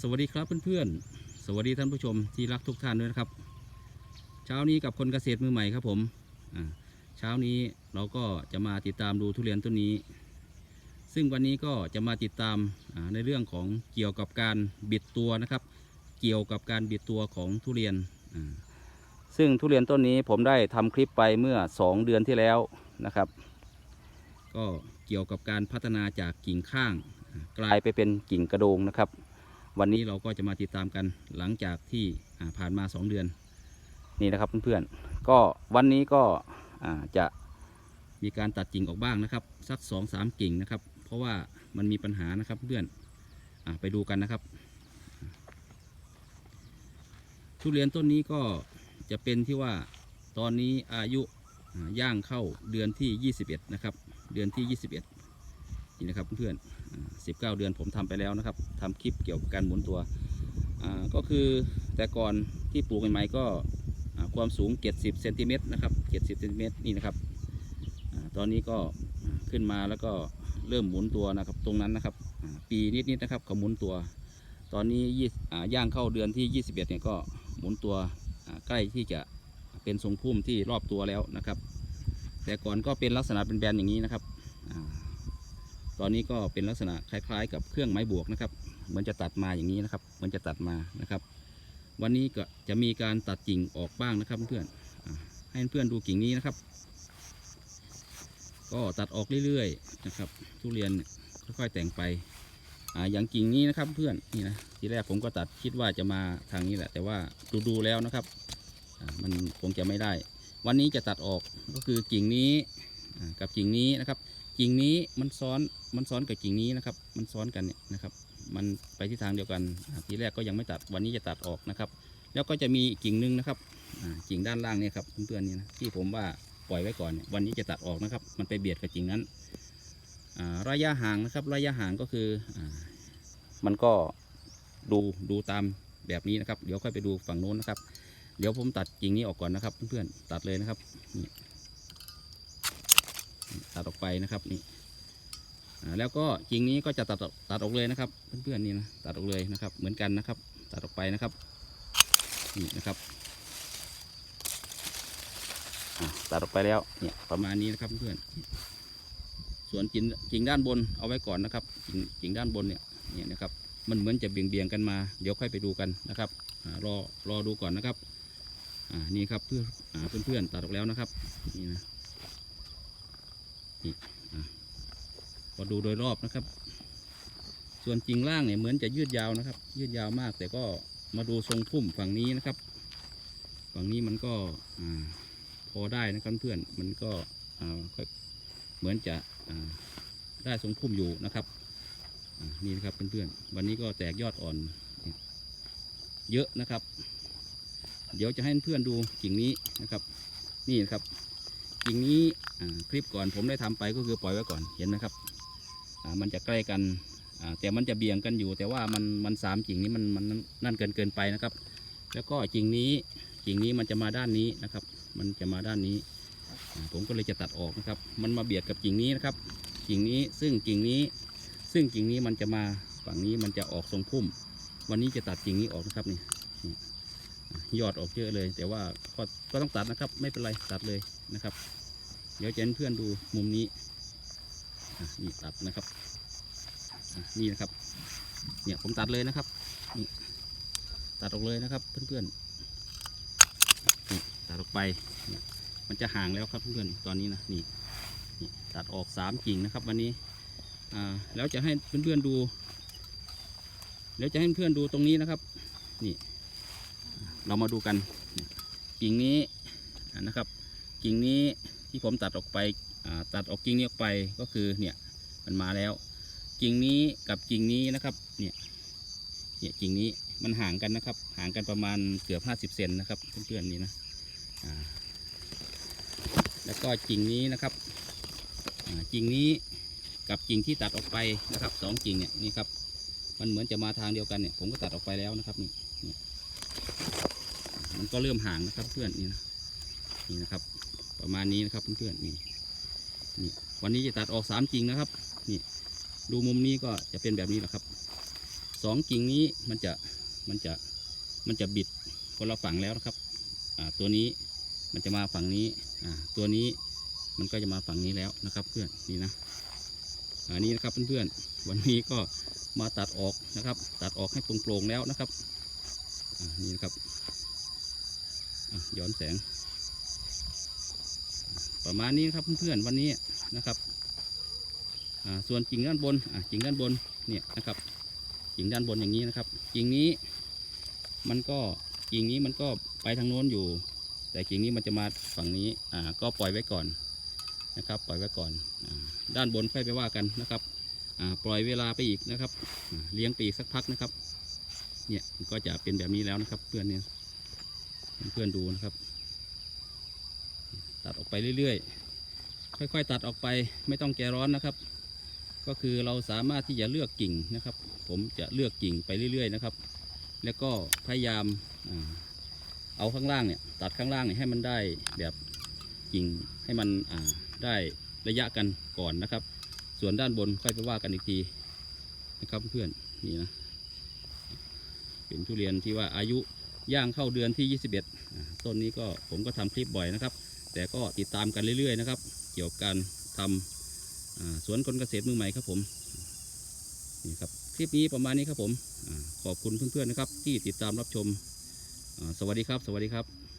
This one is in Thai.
สวัสดีครับเพื่อนๆ สวัสดีท่านผู้ชมที่รักทุกท่านด้วยนะครับ เช้านี้กับคนเกษตรมือใหม่ครับผมเช้านี้เราก็จะมาติดตามดูทุเรียนต้นนี้ ซึ่งวันนี้ก็จะมาติดตามในเรื่องของเกี่ยวกับการบิดตัวนะครับ เกี่ยวกับการบิดตัวของทุเรียน ซึ่งทุเรียนต้นนี้ผมได้ทำคลิปไปเมื่อ 2 เดือนที่แล้วนะครับ ก็เกี่ยวกับการพัฒนาจากกิ่งข้าง กลายไปเป็นกิ่งกระโดงนะครับ วันนี้เราก็จะมาติดตามกันหลังจากที่ผ่านมา 2 เดือนนี่นะครับเพื่อนๆก็วันนี้ก็จะมีการตัดกิ่งออกบ้างนะครับ สัก2อสามกิ่งนะครับ เพราะว่ามันมีปัญหานะครับเพื่อนอไปดูกันนะครับ ทุเรียนต้นนี้ก็จะเป็นที่ว่าตอนนี้อายุย่างเข้าเดือนที่ 21 นะครับ เดือนที่ 21นี่นะครับเพื่อนๆ 19 เดือนผมทำไปแล้วนะครับทำคลิปเกี่ยวกับการหมุนตัวก็คือแต่ก่อนที่ปลูกใหม่ๆก็ความสูง 70เซนติเมตรนะครับ70เซนติเมตรนี่นะครับอตอนนี้ก็ขึ้นมาแล้วก็เริ่มหมุนตัวนะครับตรงนั้นนะครับปีนิดๆนะครับก็หมุนตัว ตอนนี้ยี่ย่างเข้าเดือนที่ 21เนี่ยก็หมุนตัวใกล้ที่จะเป็นทรงพุ่มที่รอบตัวแล้วนะครับ แต่ก่อนก็เป็นลักษณะเป็นแบนอย่างนี้นะครับ ตอนนี้ก็เป็นลักษณะคล้ายๆ กับเครื่องไม้บวกนะครับเหมือนจะตัดมาอย่างนี้นะครับเหมือนจะตัดมานะครับ วันนี้ก็จะมีการตัดกิ่งออกบ้างนะครับเพื่อนอให้เพื่อนดูกิ่งนี้นะครับ ก็ตัดออกเรื่อยๆนะครับ ทุเรียนค่อยๆแต่งไปอ่าอย่างกิ่งนี้นะครับเพื่อนนี่นะทีแรกผมก็ตัดคิดว่าจะมาทางนี้แหละ แต่ว่าดูๆแล้วนะครับมันคงจะไม่ได้ วันนี้จะตัดออกก็คือกิ่งนี้กับกิ่งนี้นะครับ กิ่งนี้มันซ้อนมันซ้อนกับกิ่งนี้นะครับ มันซ้อนกันเนี่ยนะครับ มันไปที่ทางเดียวกันทีแรกก็ยังไม่ตัดวันนี้จะตัดออกนะครับ แล้วก็จะมีกิ่งหนึงนะครับกิ่งด้านล่างเนี่ยครับเพื่อนๆนี่นะที่ผมว่าปล่อยไว้ก่อนเนี่ยวันนี้จะตัดออกนะครับ มันไปเบียดกับกิ่งนั้นระยะห่างนะครับ ระยะห่างก็คืออมันก็ดูดูตามแบบนี้นะครับ เดี๋ยวค่อยไปดูฝั่งโน้นนะครับ เดี๋ยวผมตัดกิ่งนี้ออกก่อนนะครับ เพื่อนๆตัดเลยนะครับนี่ ตัดออกไปนะครับนี่แล้วก็กิ่งนี้ก็จะตัดออกตัดออกเลยนะครับ เพื่อนๆนี่นะตัดออกเลยนะครับ เหมือนกันนะครับ ตัดออกไปนะครับนี่นะครับตัดออกไปแล้วเนี่ยประมาณนี้นะครับเพื่อนส่วนกิ่งกิ่งด้านบนเอาไว้ก่อนนะครับกิ่งกิ่งด้านบนเนี่ยเนี่ยนะครับมันเหมือนจะเบี่ยงเบี่ยงกันมาเดี๋ยวค่อยไปดูกันนะครับรอรอดูก่อนนะครับอ่านี่ครับเพื่ออ่าเพื่อนตัดออกแล้วนะครับนี่นะ พอดูโดยรอบนะครับ ส่วนกิ่งล่างเนี่ยเหมือนจะยืดยาวนะครับ ยืดยาวมาก แต่ก็มาดูทรงพุ่มฝั่งนี้นะครับ ฝั่งนี้มันก็อพอได้นะครับเพื่อนมันก็เหมือนจะได้ทรงพุ่มอยู่นะครับนี่นะครับเพื่อนๆวันนี้ก็แตกยอดอ่อน เยอะนะครับ เดี๋ยวจะให้เพื่อนดูกิ่งนี้นะครับ นี่นะครับ กิ่งนี้คลิปก่อนผมได้ทำไปก็คือปล่อยไว้ก่อนเห็นไหมครับมันจะใกล้กันแต่มันจะเบี่ยงกันอยู่ แต่ว่ามันมันสามกิ่งนี้มันมันนั่นเกินเกินไปนะครับ แล้วก็กิ่งนี้กิ่งนี้มันจะมาด้านนี้นะครับ มันจะมาด้านนี้ ผมก็เลยจะตัดออกนะครับ มันมาเบียดกับกิ่งนี้นะครับ กิ่งนี้ซึ่งกิ่งนี้ ซึ่งกิ่งนี้มันจะมาฝั่งนี้มันจะออกทรงพุ่ม วันนี้จะตัดกิ่งนี้ออกนะครับนี่ ยอดออกเยอะเลย แต่ว่าก็ก็ต้องตัดนะครับ ไม่เป็นไรตัดเลยนะครับ เดี๋ยวจะให้เพื่อนดูมุมนี้นี่ตัดนะครับนี่นะครับเนี่ยผมตัดเลยนะครับนี่ตัดออกเลยนะครับเพื่อนๆตัดออกไปมันจะห่างแล้วครับเพื่อนๆตอนนี้นะนี่ตัดออกสามกิ่งนะครับ วันนี้แล้วจะให้เพื่อนๆดู แล้วจะให้เพื่อนดูตรงนี้นะครับ นี่ เรามาดูกันกิ่งนี้นะครับ กิ่งนี้ที่ผมตัดออกไปตัดออกกิ่งนี้ออกไปก็คือเนี่ยมันมาแล้ว กิ่งนี้กับกิ่งนี้นะครับเนี่ยเนี่ยกิ่งนี้มันห่างกันนะครับ ห่างกันประมาณเกือบห้าสิบเซนนะครับเพื่อนๆนี่นะแล้วก็กิ่งนี้นะครับกิ่งนี้กับกิ่งที่ตัดออกไปนะครับสองกิ่งเนี่ยนี่ครับมันเหมือนจะมาทางเดียวกันเนี่ยผมก็ตัดออกไปแล้วนะครับนี่ มันก็เริ่มห่างนะครับเพื่อนนี่นะนี่นะครับ ประมาณนี้นะครับเพื่อนๆนี่นี่วันนี้จะตัดออกสามจริงนะครับ นี่ดูมุมนี้ก็จะเป็นแบบนี้แหละครับสองกิ่งนี้มันจะมันจะมันจะบิดคนละฝั่งแล้วนะครับอ่าตัวนี้มันจะมาฝั่งนี้อ่าตัวนี้มันก็จะมาฝั่งนี้แล้วนะครับ เพื่อนนี่นะอันนี้นะครับเพื่อนๆวันนี้ก็มาตัดออกนะครับ ตัดออกให้โปร่งๆแล้วนะครับนี่นะครับ ย้อนแสง ประมาณนี้ครับเพื่อนๆวันนี้นะครับส่วนกิ่งด้านบนกิ่งด้านบนเนี่ยนะครับกิ่งด้านบนอย่างนี้นะครับกิ่งนี้มันก็กิ่งนี้มันก็ไปทางโน้นอยู่ แต่กิ่งนี้มันจะมาฝั่งนี้ก็ปล่อยไว้ก่อนนะครับ ปล่อยไว้ก่อนอด้านบนค่อยไปว่ากันนะครับปล่อยเวลาไปอีกนะครับ เลี้ยงปีสักพักนะครับ เนี่ยก็จะเป็นแบบนี้แล้วนะครับเพื่อนเนี่ย เพื่อนดูนะครับ ตัดออกไปเรื่อยๆ ค่อยๆ ตัดออกไปไม่ต้องแกร้อนนะครับ ก็คือเราสามารถที่จะเลือกกิ่งนะครับ ผมจะเลือกกิ่งไปเรื่อยๆนะครับ แล้วก็พยายามเอาข้างล่างเนี่ยตัดข้างล่างให้มันได้แบบกิ่งให้มันได้ระยะกันก่อนนะครับ ส่วนด้านบนค่อยไปว่ากันอีกทีนะครับเพื่อนนี่นะเป็นทุเรียนที่ว่าอายุ ย่างเข้าเดือนที่ 21อ่าต้นนี้ก็ผมก็ทำคลิปบ่อยนะครับ แต่ก็ติดตามกันเรื่อยๆนะครับ เกี่ยวกับการทำอ่าสวนคนเกษตรมือใหม่ครับผมนี่ครับคลิปนี้ประมาณนี้ครับผมอขอบคุณเพื่อนๆนะครับ ที่ติดตามรับชมสวัสดีครับ สวัสดีครับ